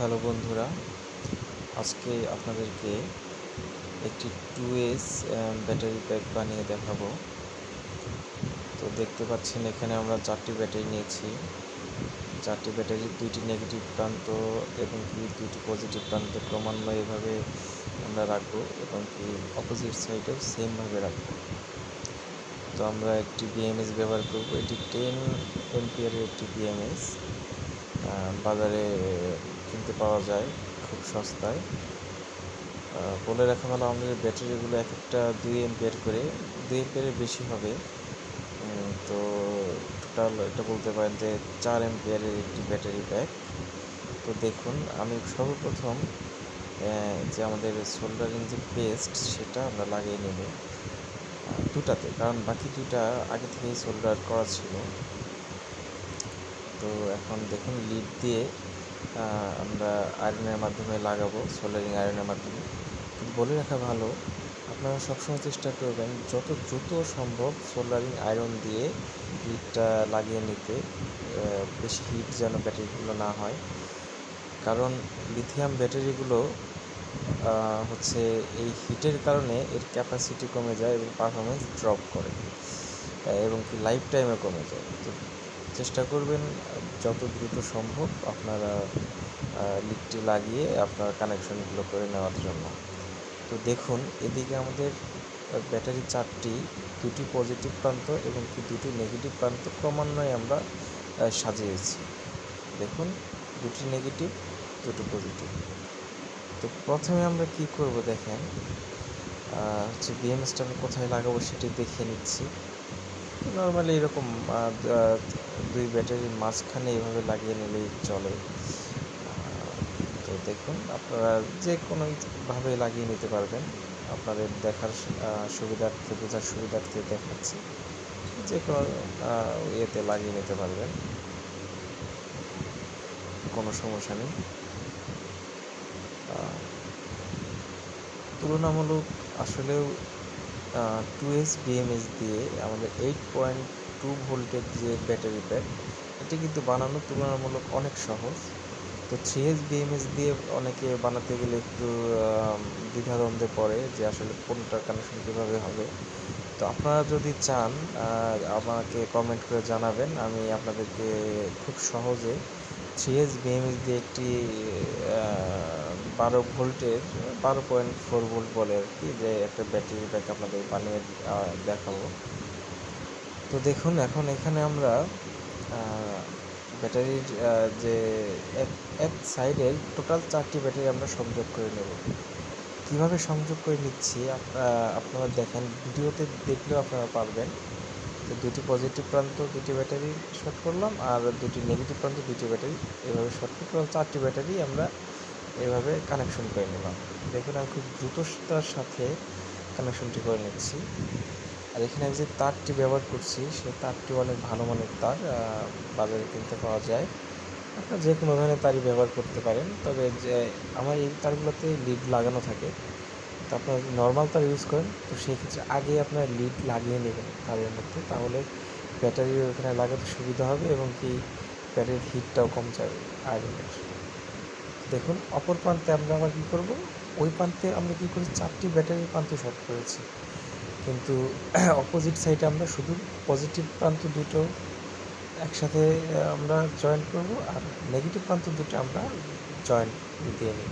Hello বন্ধুরা, আজকে আপনাদেরকে একটি টু এস ব্যাটারি প্যাক বানিয়ে দেখাবো। তো দেখতে পাচ্ছেন, এখানে আমরা চারটি ব্যাটারি নিয়েছি। চারটি ব্যাটারির দুইটি নেগেটিভ প্রান্ত এবং কি দুইটি পজিটিভ প্রান্ত ক্রমান্বয়ে এভাবে আমরা রাখব এবং কি অপোজিট সাইডেও সেমভাবে রাখব। তো আমরা একটি বিএমএস ব্যবহার করব। এটি টেন এমপিয়ারের একটি বিএমএস বাজারে কিনতে পাওয়া যায় খুব সস্তায়। বলে রাখা ভালো, আমাদের ব্যাটারিগুলো এক একটা দুই এমপিয়ার করে, দুই এমপিয়ারের বেশি হবে। তো টোটাল এটা বলতে পারেন যে চার এমপিয়ারের একটি ব্যাটারি প্যাক তো দেখুন, আমি সর্বপ্রথম যে আমাদের সোল্ডারিং যে পেস্ট সেটা আমরা লাগিয়ে নেব দুটাতে। কারণ বাকি দুটা আগে থেকেই সোল্ডার করা ছিল। তো এখন দেখুন লিড দিয়ে আমরা আয়রনের মাধ্যমে লাগাবো সোল্ডারিং আয়রনের মাধ্যমে। কিন্তু বলে রাখা ভালো, আপনারা সবসময় চেষ্টা করবেন যত দ্রুত সম্ভব সোল্ডারিং আয়রন দিয়ে হিটটা লাগিয়ে নিতে বেশি হিট যেন ব্যাটারিগুলো না হয়। কারণ লিথিয়াম ব্যাটারিগুলো হচ্ছে এই হিটের কারণে এর ক্যাপাসিটি কমে যায় এবং পারফরমেন্স ড্রপ করে। এবং কি লাইফ টাইমে কমে যায়। তো চেষ্টা করবেন, যত দ্রুত সম্ভব আপনারা লিডটি লাগিয়ে আপনার কানেকশনগুলো করে নেওয়ার জন্য। তো দেখুন, এদিকে আমাদের ব্যাটারি চারটি, দুটি পজিটিভ প্রান্ত এবং কি দুটি নেগেটিভ প্রান্ত ক্রমান্বয়ে আমরা সাজিয়েছি। দেখুন, দুটি নেগেটিভ দুটো পজিটিভ তো প্রথমে আমরা কি করব দেখেন? হচ্ছে বিএমএসটা আমি কোথায় লাগাবো সেটি দেখে নিচ্ছি। নর্মালি এরকম দুই ব্যাটারির মাঝখানে এইভাবে লাগিয়ে নিলেই চলে। তো দেখুন, আপনারা যে কোনো ভাবে লাগিয়ে নিতে পারবেন। আপনাদের দেখার সুবিধার্থে, বোঝার সুবিধার্থে দেখাচ্ছি। যে কোনো ইয়েতে লাগিয়ে নিতে পারবেন। কোনো সমস্যা নেই। তুলনামূলক আসলেও টু এস বিএমএস দিয়ে আমাদের এইট পয়েন্ট টু ভোল্টের যে ব্যাটারি প্যাক এটি কিন্তু বানানো তুলনামূলক অনেক সহজ। তো থ্রি এস বিএমএস দিয়ে অনেকে বানাতে গেলে একটু দ্বিধাদ্বন্দ্বে পড়ে যে আসলে কোনটার কানেকশন কীভাবে হবে। তো আপনারা যদি চান আমাকে কমেন্ট করে জানাবেন। আমি আপনাদেরকে খুব সহজে থ্রি এস বিএমএস দিয়ে একটি বারো ভোল্টের, বারো পয়েন্ট ফোর ভোল্ট বলে আর কি, যে একটা ব্যাটারি ব্যাক আপনাদের বানিয়ে দেখাবো। তো দেখুন, এখন এখানে আমরা ব্যাটারির যে এক এক সাইডের টোটাল চারটি ব্যাটারি আমরা সংযোগ করে নেব। কীভাবে সংযোগ করে নিচ্ছি? আপনারা দেখেন, ভিডিওতে দেখলেও আপনারা পারবেন। তো দুটি পজিটিভ প্রান্ত, দুটি ব্যাটারি শর্ট করলাম, আর দুটি নেগেটিভ প্রান্ত, দুটি ব্যাটারি এভাবে শর্ট করে চারটি ব্যাটারি আমরা এভাবে কানেকশন করে নিলাম। দেখুন, আমি খুব দ্রুততার সাথে কানেকশনটি করে নিচ্ছি। আর এখানে আমি যে তারটি ব্যবহার করছি, সেই তারটি অনেক ভালো মানের তার বাজারে কিনতে পাওয়া যায়। আপনারা যে কোনো ধরনের তারই ব্যবহার করতে পারেন। তবে যে আমার এই তারগুলোতে লিড লাগানো থাকে, তো আপনারা নর্মাল তার ইউজ করেন, তো সেই ক্ষেত্রে আগে আপনার লিড লাগিয়ে নেবেন তারের মধ্যে, তাহলে ব্যাটারি ওখানে লাগাতে সুবিধা হবে এবং কি ব্যাটারির হিটটাও কম যাবে আয়রনের দেখুন, অপর প্রান্তে আমরা আবার কী করব? ওই প্রান্তে আমরা কী করি চারটি ব্যাটারির প্রান্ত শর্ট করেছি। কিন্তু অপোজিট সাইডে আমরা শুধু পজিটিভ প্রান্ত দুটো একসাথে আমরা জয়েন করব আর নেগেটিভ প্রান্ত দুটো আমরা জয়েন্ট দিয়ে নিই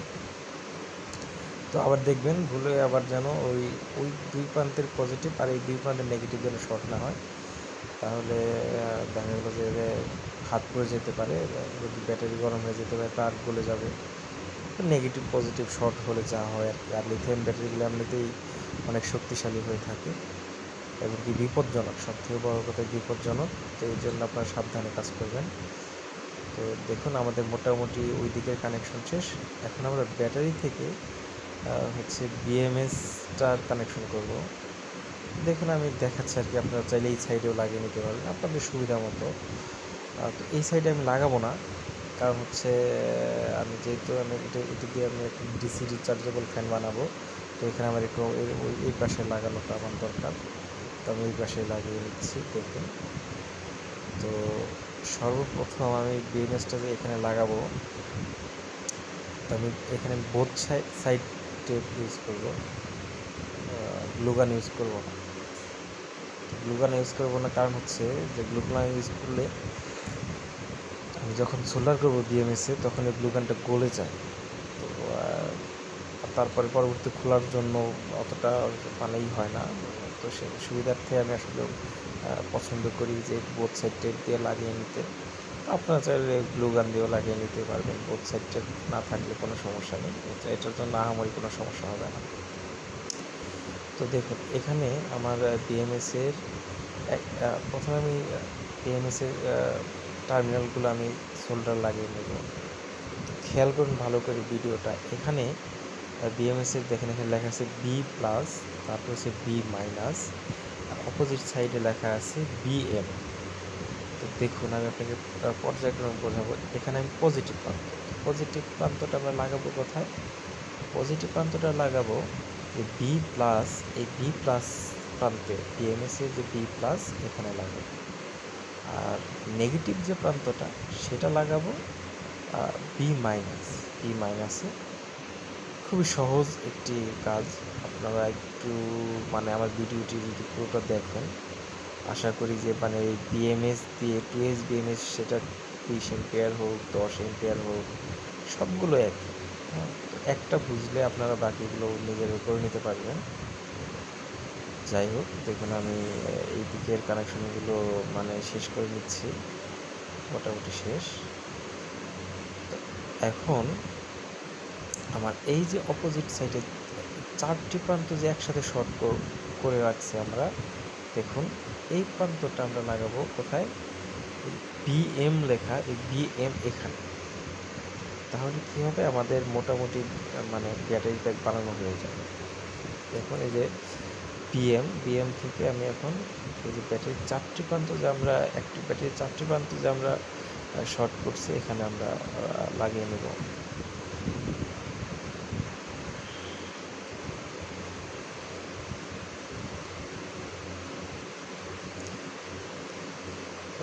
তো আবার দেখবেন, ভুলে আবার যেন ওই ওই দুই প্রান্তের পজিটিভ আর এই দুই প্রান্তের নেগেটিভ যেন শর্ট না হয়। তাহলে দেখা গেলো যে হাত পড়ে যেতে পারে ব্যাটারি গরম হয়ে যেতে পারে, তার গলে যাবে। নেগেটিভ পজিটিভ শর্ট হলে যা হয় আর কি। আর লিথিয়াম ব্যাটারিগুলো এমনিতেই অনেক শক্তিশালী হয়ে থাকে। এবং কি বিপজ্জনক সব থেকে বড় কথা বিপজ্জনক। তো এই জন্য আপনারা সাবধানে কাজ করবেন। তো দেখুন, আমাদের মোটামুটি ওই দিকের কানেকশন শেষ। এখন আমরা ব্যাটারি থেকে হচ্ছে বিএমএসটার কানেকশন করব। দেখুন, আমি দেখাচ্ছি আর কি, আপনারা চাইলে এই সাইডেও লাগিয়ে নিতে পারবেন আপনাদের সুবিধা মতো। তো এই সাইডে আমি লাগাবো না। কারণ হচ্ছে আমি যেহেতু আমি এটা, এটি দিয়ে আমি একটি ডিসি রিচার্জেবল ফ্যান বানাবো, তো এখানে আমার একটু এই- পাশে লাগানোটা আমার দরকার। তো আমি এই পাশে লাগিয়ে নিচ্ছি, দেখুন। তো সর্বপ্রথম আমি বিএমএসটা যে এখানে লাগাবো, তো আমি এখানে বোথ সাইড টেপ ইউজ করব। গ্লুগান ইউজ করব না। গ্লুগান ইউজ করব না, কারণ হচ্ছে যে গ্লুগান ইউজ করলে আমি যখন সোল্ডার করব বিএমএসে তখন এই গ্লুগানটা গলে যায়। তো তারপরে পরবর্তী খোলার জন্য অতটা মানেই হয় না। তো সে সুবিধার্থে আমি আসলে পছন্দ করি যে বোথ সাইড টেপ দিয়ে লাগিয়ে নিতে। আপনারা চাইলে গ্লুগান দিয়েও লাগিয়ে নিতে পারবেন। বোথ সাইড টেপ না থাকলে কোনো সমস্যা নেই। এটা- এটার জন্য আহামরি কোনো সমস্যা হবে না। তো দেখুন, এখানে আমার বিএমএস এর, এক- প্রথমে আমি বিএমএস এর টার্মিনালগুলো আমি সোল্ডার লাগিয়ে নেব। খেয়াল করুন ভালো করে ভিডিওটা। এখানে বিএমএস এর দেখেন, এখানে লেখা আছে বি প্লাস তারপর হচ্ছে বি মাইনাস অপোজিট সাইডে লেখা আছে বিএম তো দেখুন, আমি আপনাকে পর্যায়ক্রম বোঝাবো। এখানে আমি পজিটিভ প্রান্ত। পজিটিভ প্রান্তটা আমরা লাগাবো কোথায়? পজিটিভ প্রান্তটা লাগাবো যে বি প্লাস এই বি প্লাস প্রান্তে বিএমএস এর যে বি প্লাস এখানে লাগাবো। আর নেগেটিভ যে প্রান্তটা সেটা লাগাবো বি মাইনাস বি মাইনাসে খুবই সহজ একটি কাজ। আপনারা একটু মানে আমার ভিডিওটি যদি পুরোটা দেখেন আশা করি যে মানে এই বিএমএস দিয়ে টু এস বিএমএস সেটা বিশ এম্পিয়ার হোক দশ এম্পিয়ার হোক সবগুলো এক হ্যাঁ, একটা বুঝলে আপনারা বাকিগুলো নিজের করে নিতে পারবেন। যাই হোক, দেখুন আমি এই দিকের কানেকশনগুলো মানে শেষ করে নিচ্ছি। মোটামুটি শেষ। এখন আমার এই যে অপোজিট সাইডে চারটি প্রান্ত যে একসাথে শর্ট করে রাখছি আমরা, দেখুন, এই প্রান্তটা আমরা লাগাবো কোথায়? বিএম লেখা, এই বিএম এখানে। তাহলে কী হবে? আমাদের মোটামুটি মানে ব্যাটারি ব্যাগ বানানো হয়ে যাবে। দেখুন, এই যে বিএম বিএম থেকে আমি এখন এই যে ব্যাটারির চারটি প্রান্ত যে আমরা, একটি ব্যাটারির চারটি প্রান্ত যে আমরা শর্ট করছি, এখানে আমরা লাগিয়ে নেব।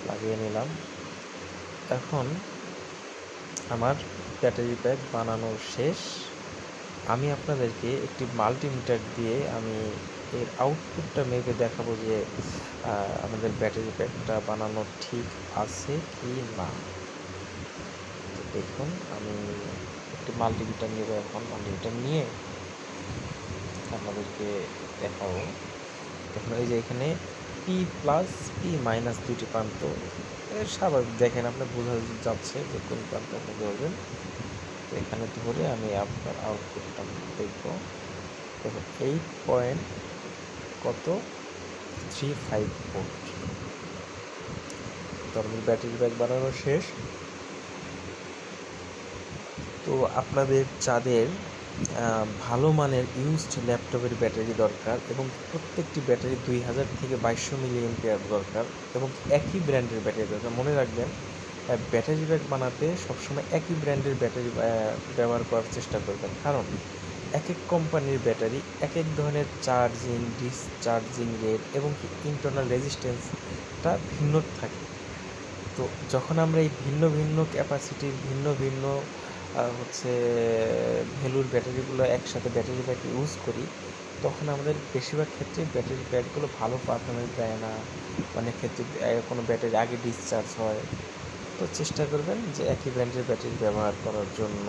লাগিয়ে নিলাম। এখন আমার ব্যাটারি প্যাক বানানো শেষ। আমি আপনাদেরকে একটি মাল্টিমিটার দিয়ে আমি এর আউটপুটটা মেপে দেখাবো যে আমাদের ব্যাটারি প্যাকটা বানানো ঠিক আছে কি না। দেখুন, আমি একটি মাল্টিমিটার নেব এখন মাল্টিমিটার নিয়ে আপনাদেরকে দেখাবো। দেখুন, এই যে এখানে পি প্লাস পি মাইনাস দুটি প্রান্ত। স্বাভাবিক, দেখেন, আপনি বোঝা যাচ্ছে যে কোন প্রান্ত আপনি ধরবেন। তো এখানে ধরে আমি আপনার আউটপুটটা দেখব। দেখুন এইট পয়েন্ট কত? থ্রি ফাইভ ভোল্ট তো আমাদের ব্যাটারি ব্যাগ বানানো শেষ। তো আপনাদের চাঁদের ভালো মানের ইউজড ল্যাপটপের ব্যাটারি দরকার এবং প্রত্যেকটি ব্যাটারি দুই হাজার থেকে বাইশশো মিলি এম্পিয়ার দরকার এবং একই ব্র্যান্ডের ব্যাটারি দরকার। মনে রাখবেন ব্যাটারি ব্যাগ বানাতে সবসময় একই ব্র্যান্ডের ব্যাটারি ব্যবহার করার চেষ্টা করবেন। কারণ এক এক কোম্পানির ব্যাটারি এক এক ধরনের চার্জিং ডিসচার্জিং রেট এবং কি ইন্টারনাল রেজিস্ট্যান্সটা ভিন্ন থাকে। তো যখন আমরা এই ভিন্ন ভিন্ন ক্যাপাসিটির ভিন্ন ভিন্ন হচ্ছে ভ্যালুর ব্যাটারিগুলো একসাথে ব্যাটারি ব্যাগ ইউজ করি, তখন আমাদের বেশিরভাগ ক্ষেত্রে ব্যাটারি ব্যাগগুলো ভালো পারফরমেন্স দেয় না। অনেক ক্ষেত্রে কোনো ব্যাটারি আগে ডিসচার্জ হয়। তো চেষ্টা করবেন যে একই ব্র্যান্ডের ব্যাটারি ব্যবহার করার জন্য।